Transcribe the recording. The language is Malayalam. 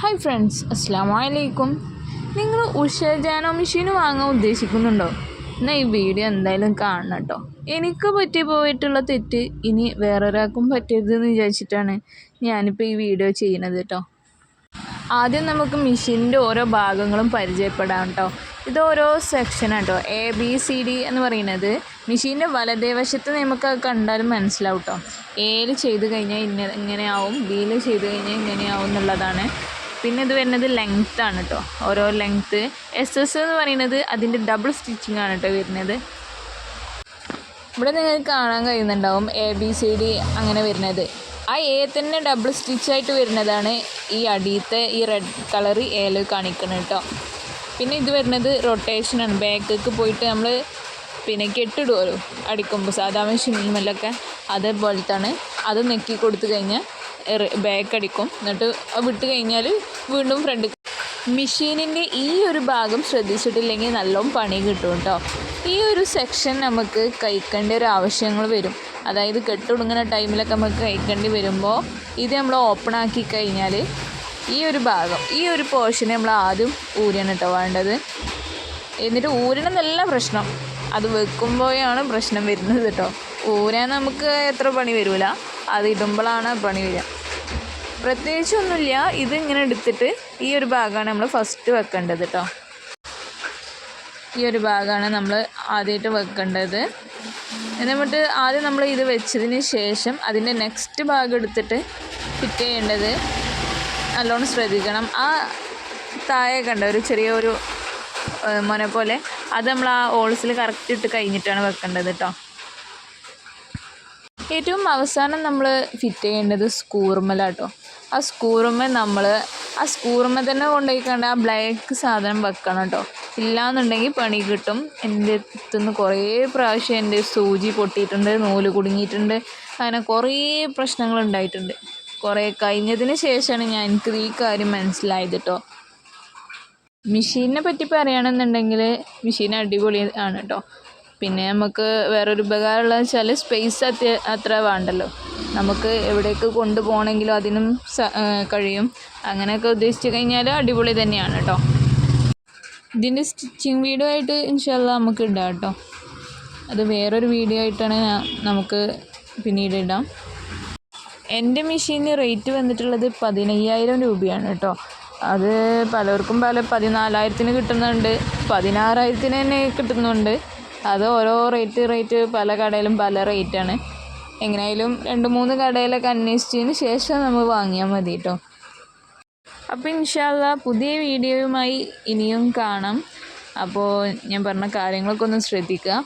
ഹായ് ഫ്രണ്ട്സ് അസ്സാം വലൈക്കും നിങ്ങൾ ഉഷ ജാനോ മെഷീൻ വാങ്ങാൻ ഉദ്ദേശിക്കുന്നുണ്ടോ? എന്നാൽ ഈ വീഡിയോ എന്തായാലും കാണണം കേട്ടോ. എനിക്ക് പറ്റി പോയിട്ടുള്ള തെറ്റ് ഇനി വേറൊരാൾക്കും പറ്റരുതെന്ന് വിചാരിച്ചിട്ടാണ് ഞാനിപ്പോൾ ഈ വീഡിയോ ചെയ്യുന്നത് കേട്ടോ. ആദ്യം നമുക്ക് മെഷീനിന്റെ ഓരോ ഭാഗങ്ങളും പരിചയപ്പെടാം കേട്ടോ. ഇത് ഓരോ സെക്ഷനാണ് കേട്ടോ. എ ബി സി ഡി എന്ന് പറയുന്നത്. മെഷീന്റെ വലതേ വശത്ത് നമുക്ക് കണ്ടാലും മനസ്സിലാവും കേട്ടോ. എയിൽ ചെയ്ത് കഴിഞ്ഞാൽ ഇന്ന ഇങ്ങനെയാവും ബിയിൽ ചെയ്ത് കഴിഞ്ഞാൽ ഇങ്ങനെയാവും എന്നുള്ളതാണ് പിന്നെ ഇത് വരുന്നത് ലെങ്ത് ആണ് കേട്ടോ ഓരോ ലെങ്ത്ത് എസ് എസ് എന്ന് പറയുന്നത് അതിന്റെ ഡബിൾ സ്റ്റിച്ചിങ് ആണ് കേട്ടോ വരുന്നത്. ഇവിടെ നിങ്ങൾക്ക് കാണാൻ കഴിയുന്നുണ്ടാവും എ ബി സി ഡി അങ്ങനെ വരുന്നത്. ആ എ തന്നെ ഡബിൾ സ്റ്റിച്ചായിട്ട് വരുന്നതാണ് ഈ അടിയത്തെ ഈ റെഡ് കളർ എയിൽ കാണിക്കുന്നത് കേട്ടോ പിന്നെ ഇത് വരുന്നത് റൊട്ടേഷനാണ് ബാക്കിലേക്ക് പോയിട്ട് നമ്മൾ പിന്നെ കെട്ടിടുമല്ലോ അടിക്കുമ്പോൾ സാധാ മെഷീനിലുമല്ലൊക്കെ അതേപോലത്താണ്. അത് നെക്കി കൊടുത്തു കഴിഞ്ഞാൽ ബാക്ക് അടിക്കും. എന്നിട്ട് വിട്ട് കഴിഞ്ഞാൽ വീണ്ടും ഫ്രണ്ട് മെഷീനിന്റെ ഈ ഒരു ഭാഗം ശ്രദ്ധിച്ചിട്ടില്ലെങ്കിൽ നല്ലോണം പണി കിട്ടും കേട്ടോ ഈ ഒരു സെക്ഷൻ നമുക്ക് കഴിക്കേണ്ട ഒരു ആവശ്യങ്ങൾ വരും. അതായത് കെട്ടുടുങ്ങുന്ന ടൈമിലൊക്കെ നമുക്ക് കഴിക്കേണ്ടി വരുമ്പോൾ ഇത് നമ്മൾ ഓപ്പൺ ആക്കി കഴിഞ്ഞാൽ ഈ ഒരു ഭാഗം ഈ ഒരു പോർഷനെ നമ്മൾ ആദ്യം ഊരണം കേട്ടോ വേണ്ടത്. എന്നിട്ട് ഊരണം എന്നല്ല പ്രശ്നം. അത് വെക്കുമ്പോഴാണ് പ്രശ്നം വരുന്നത് കേട്ടോ. ഊരാൻ നമുക്ക് എത്ര പണി വരില്ല അത് ഇടുമ്പോഴാണ് പണി വരിക. പ്രത്യേകിച്ചൊന്നുമില്ല. ഇത് ഇങ്ങനെ എടുത്തിട്ട് ഈ ഒരു ഭാഗമാണ് നമ്മൾ ഫസ്റ്റ് വെക്കേണ്ടത് കേട്ടോ. ഈ ഒരു ഭാഗമാണ് നമ്മൾ ആദ്യമായിട്ട് വെക്കേണ്ടത്. എന്നിട്ട് ആദ്യം നമ്മൾ ഇത് വെച്ചതിന് ശേഷം അതിന്റെ നെക്സ്റ്റ് ഭാഗം എടുത്തിട്ട് ഫിറ്റ് ചെയ്യേണ്ടത് നല്ലോണം ശ്രദ്ധിക്കണം. ആ താഴെ കണ്ട? ഒരു ചെറിയ ഒരു മൊന പോലെ അത് നമ്മൾ ആ ഓൾസിൽ കറക്റ്റ് ഇട്ട് കഴിഞ്ഞിട്ടാണ് വെക്കേണ്ടത് കേട്ടോ ഏറ്റവും അവസാനം നമ്മൾ ഫിറ്റ് ചെയ്യേണ്ടത് സ്കൂർമലാട്ടോ ആ സ്കൂർമ നമ്മൾ ആ സ്കൂർമ തന്നെ കൊണ്ടുപോയിക്കണ്ട ആ ബ്ലാക്ക് സാധനം വെക്കണം കേട്ടോ ഇല്ലാന്നുണ്ടെങ്കിൽ പണി കിട്ടും. എന്റെ അടുത്തുനിന്ന് കുറേ പ്രാവശ്യം എന്റെ സൂചി പൊട്ടിയിട്ടുണ്ട് നൂൽ കുടുങ്ങിയിട്ടുണ്ട്. അങ്ങനെ കുറേ പ്രശ്നങ്ങൾ ഉണ്ടായിട്ടുണ്ട്. കുറേ കഴിഞ്ഞതിന് ശേഷമാണ് ഞാൻ എനിക്ക് ഈ കാര്യം മനസ്സിലായത് കേട്ടോ മെഷീനെ പറ്റി പറയുകയാണെന്നുണ്ടെങ്കിൽ മെഷീൻ അടിപൊളി ആണ് കേട്ടോ പിന്നെ നമുക്ക് വേറൊരു ഉപകാരമുള്ളതെന്ന് വെച്ചാൽ സ്പേസ് അത്യ അത്ര വേണ്ടല്ലോ. നമുക്ക് എവിടേക്ക് കൊണ്ടുപോകണമെങ്കിലും അതിനും കഴിയും. അങ്ങനെയൊക്കെ ഉദ്ദേശിച്ച് കഴിഞ്ഞാൽ അടിപൊളി തന്നെയാണ് കേട്ടോ ഇതിന്റെ സ്റ്റിച്ചിങ് വീഡിയോ ആയിട്ട് ഇൻഷാല്ല നമുക്ക് ഇടാം കേട്ടോ അത് വേറൊരു വീഡിയോ ആയിട്ടാണ് നമുക്ക് പിന്നീട് ഇടാം. എന്റെ മെഷീന് റേറ്റ് വന്നിട്ടുള്ളത് പതിനയ്യായിരം രൂപയാണ് കേട്ടോ അത് പലർക്കും പല പതിനാലായിരത്തിന് കിട്ടുന്നുണ്ട്. പതിനാറായിരത്തിന് തന്നെ കിട്ടുന്നുണ്ട്. അത് ഓരോ റേറ്റ് റേറ്റ് പല കടയിലും പല റേറ്റാണ്. എങ്ങനെയായാലും രണ്ട് മൂന്ന് കടയിലൊക്കെ അന്വേഷിച്ചതിന് ശേഷം നമ്മൾ വാങ്ങിയാൽ മതി കേട്ടോ അപ്പോൾ ഇൻഷാല്ല പുതിയ വീഡിയോയുമായി ഇനിയും കാണാം. അപ്പോൾ ഞാൻ പറഞ്ഞ കാര്യങ്ങളൊക്കെ ഒന്ന് ശ്രദ്ധിക്കുക.